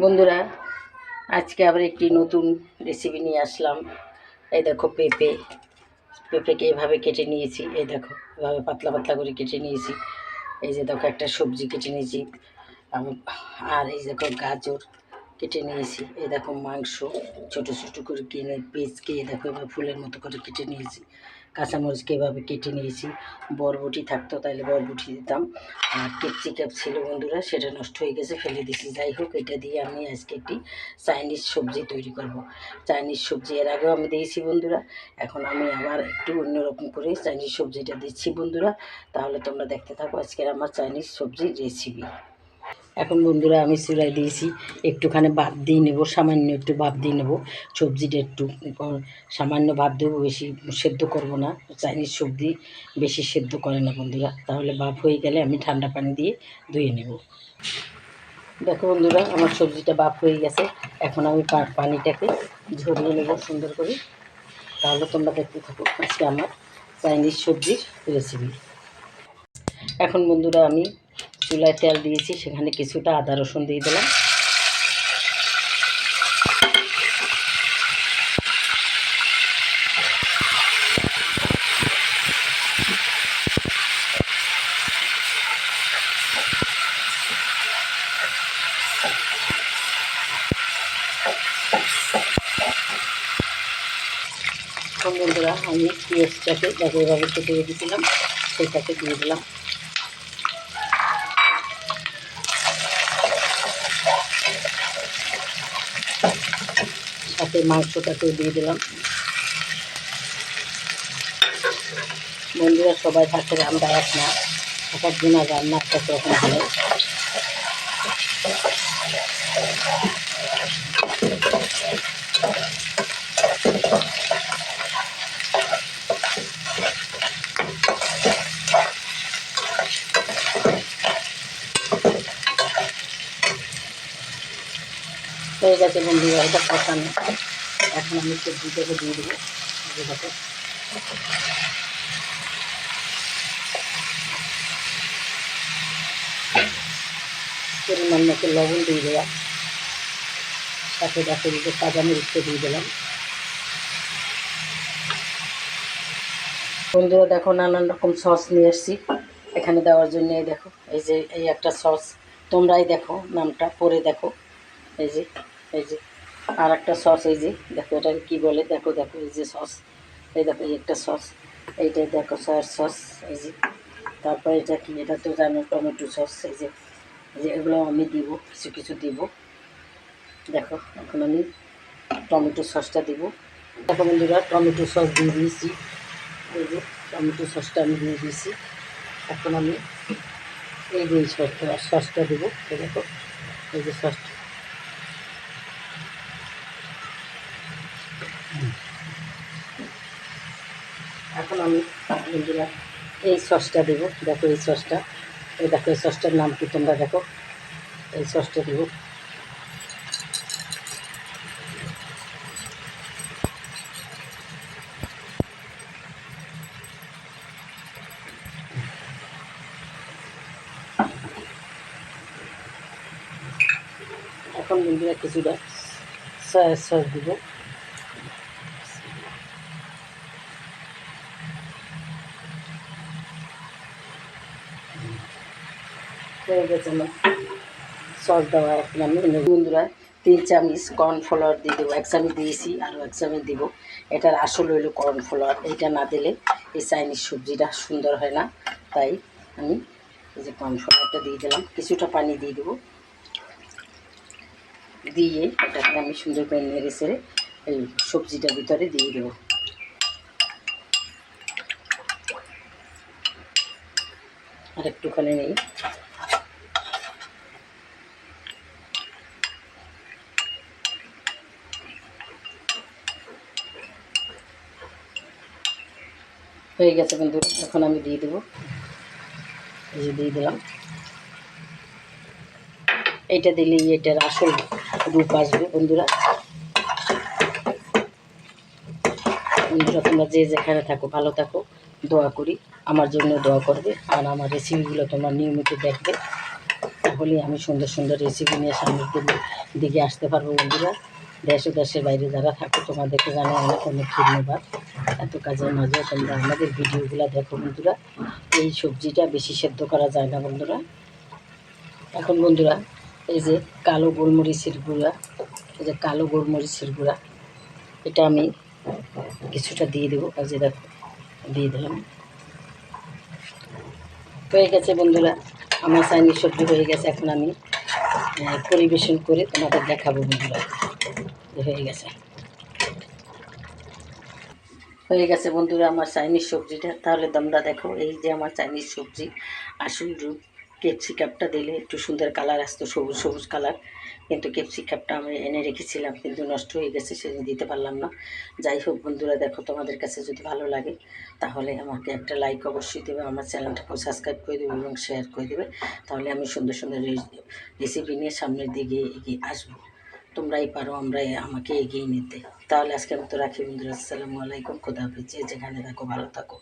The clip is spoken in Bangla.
বন্ধুরা, আজকে আবার একটি নতুন রেসিপি নিয়ে আসলাম। এই দেখো পেঁপে। পেঁপেকে এভাবে কেটে নিয়েছি। এই দেখো, এভাবে পাতলা পাতলা করে কেটে নিয়েছি। এই যে দেখো, একটা সবজি কেটে নিয়েছি। আর এই দেখো গাজর কেটে নিয়েছি। এই দেখো মাংস ছোট ছোট করে কিনে, পেঁচকে দেখো এবার ফুলের মতো করে কেটে নিয়েছি। কাঁচামরিচকে এভাবে কেটে নিয়েছি, বরবটি থাকতো তাহলে বরবটি দিতাম। আর ক্যাপসিকাম ছিল বন্ধুরা, সেটা নষ্ট হয়ে গেছে, ফেলে দিয়েছি যাই হোক এটা দিয়ে আমি আজকে একটি চাইনিজ সবজি তৈরি করব। চাইনিজ সবজি এর আগেও আমি দিয়েছি বন্ধুরা, এখন আমি আবার একটু অন্যরকম করে চাইনিজ সবজিটা দিচ্ছি বন্ধুরা। তাহলে তোমরা দেখতে থাকো আজকের আমার চাইনিজ সবজির রেসিপি এখন বন্ধুরা আমি চুলাই দিয়েছি। একটুখানি ভাত দিয়ে নেব, সামান্য একটু ভাত দিয়ে নেব। সবজিটা একটু সামান্য ভাত দেবো, বেশি সেদ্ধ করব না। চাইনিজ সবজি বেশি সেদ্ধ করে না বন্ধুরা। তাহলে ভাপ হয়ে গেলে আমি ঠান্ডা পানি দিয়ে ধুয়ে নেব। দেখো বন্ধুরা, আমার সবজিটা বাপ হয়ে গেছে। এখন আমি পানিটাকে ঝরিয়ে নেব সুন্দর করে। তাহলে তোমরা দেখতে থাকো আজকে আমার চাইনিজ সবজির রেসিপি এখন বন্ধুরা আমি চুলায় তেল দিয়েছি, সেখানে কিছুটা আদা রসুন দিয়ে দিলাম। বন্ধুরা, আমি পেঁয়াজটাকে দেখো এভাবে কেটে রেখেছিলাম, সেটাকে দিয়ে দিলাম। সাথে মাংসটাকে দিয়ে দিলাম। বন্ধুরা, সবাই হাতে রান্না এক না। এক একদিনের রান্না একটা হয় হয়ে গেছে বন্ধুরা এটা কষানো এখন আমি সবজিটাকে দিয়ে দেবো। দেখো। পরিমাণ মতো লবণ দিয়ে দেওয়া সাথে দেখো দিতে কাঁচা মরিচটা দিয়ে দিলাম। বন্ধুরা দেখো, নানান রকম সস নিয়ে এসেছি। এখানে দেওয়ার জন্য দেখো, এই যে এই একটা সস। তোমরাই দেখো নামটা, পরে দেখো। এই যে এই যে, আর একটা সস এই যে, দেখো এটা কি বলে? দেখো দেখো, এই যে সস এই দেখো, এই একটা সস এইটাই দেখো সয়ার সস এই যে। তারপর এটা কি? এটা তো জানো, টমেটো সস এই যে। যে, এগুলো আমি দিব, কিছু কিছু দিব। দেখো, এখন আমি টমেটো সসটা দিব। দেখো বন্ধুরা, টমেটো সস দিয়ে দিয়েছি। এই যে, টমেটো সসটা আমি দিয়ে দিয়েছি। এখন আমি এই যে সসটা সসটা দেবো। দেখো, এই যে সসটা এখন আমি বন্ধুরা এই সসটা দেবো। দেখো এই সসটা। এই দেখো, এই সসটার নাম কি তোমরা দেখো? এই সসটা দেবো। এখন বন্ধুরা কিছুটা সয়া সস দিব। হয়ে গেছে আমার। সস দেওয়া আমি। বন্ধুরা, তিন চামচ কর্নফ্লাওয়ার দিয়ে দেবো। এক চামচ দিয়েছি আরও এক চামচ দিব। এটার আসল হইল কর্নফ্লাওয়ার এটা না দিলে এই চাইনিজ সবজিটা সুন্দর হয় না। তাই আমি এই যে কর্নফ্লাওয়ারটা দিয়ে দিলাম। কিছুটা পানি দিয়ে দেবো। দিয়ে এটাকে আমি সুন্দর করে নেড়ে সেড়ে এই সবজিটার ভিতরে দিয়ে দেবো। আর একটুখানি নেই। হয়ে গেছে কিন্তু এখন আমি দিয়ে দেবো। এই যে দিয়ে দিলাম। এইটা দিলেই এটার আসল রূপ আসবে বন্ধুরা। বন্ধুরা, তোমরা যে যেখানে থাকো, ভালো থাকো, দোয়া করি। আমার জন্য দোয়া করবে, আর আমার রেসিপিগুলো তোমরা নিয়মিত দেখবে। তাহলে আমি সুন্দর সুন্দর রেসিপি নিয়ে সামনের দিকে আসতে পারব বন্ধুরা। দেশ ও দেশের বাইরে যারা থাকো, তোমাদেরকে জানাই অনেক অনেক ধন্যবাদ। এত কাজের মাঝে তোমরা আমাদের ভিডিওগুলো দেখো বন্ধুরা। এই সবজিটা বেশি সেদ্ধ করা যায় না বন্ধুরা। এখন বন্ধুরা, এই যে কালো গোলমরিচের গুঁড়া, এই যে কালো গোলমরিচের গুঁড়া, এটা আমি কিছুটা দিয়ে দেবো। যে দেখো, দিয়ে দিলাম। হয়ে গেছে বন্ধুরা, আমার চাইনিজ সবজি হয়ে গেছে। এখন আমি পরিবেশন করে তোমাদের দেখাবো বন্ধুরা। হয়ে গেছে। হয়ে গেছে বন্ধুরা আমার চাইনিজ সবজিটা। তাহলে তোমরা দেখো, এই যে আমার চাইনিজ সবজি, আসল রূপ ক্যাপসিকাপটা দিলে একটু সুন্দর কালার আসতো, সবুজ সবুজ কালার। কিন্তু ক্যাপসিকাপটা আমি এনে রেখেছিলাম, কিন্তু নষ্ট হয়ে গেছে সেদিন দিতে পারলাম না। যাই হোক বন্ধুরা, দেখো তোমাদের কাছে যদি ভালো লাগে, তাহলে আমাকে একটা লাইক অবশ্যই দেবে, আমার চ্যানেলটাকেও সাবস্ক্রাইব করে দেবে এবং শেয়ার করে দেবে। তাহলে আমি সুন্দর সুন্দর রেসিপি নিয়ে সামনের দিকে এগিয়ে আসব। তোমরাই পারো, আমরাই আমাকে এগিয়ে নিতে। তাহলে আজকের মতো রাখি বন্ধুরা, আসসালামু আলাইকুম, খুদা হাফিজ, যে যেখানে থাকো, ভালো থাকো।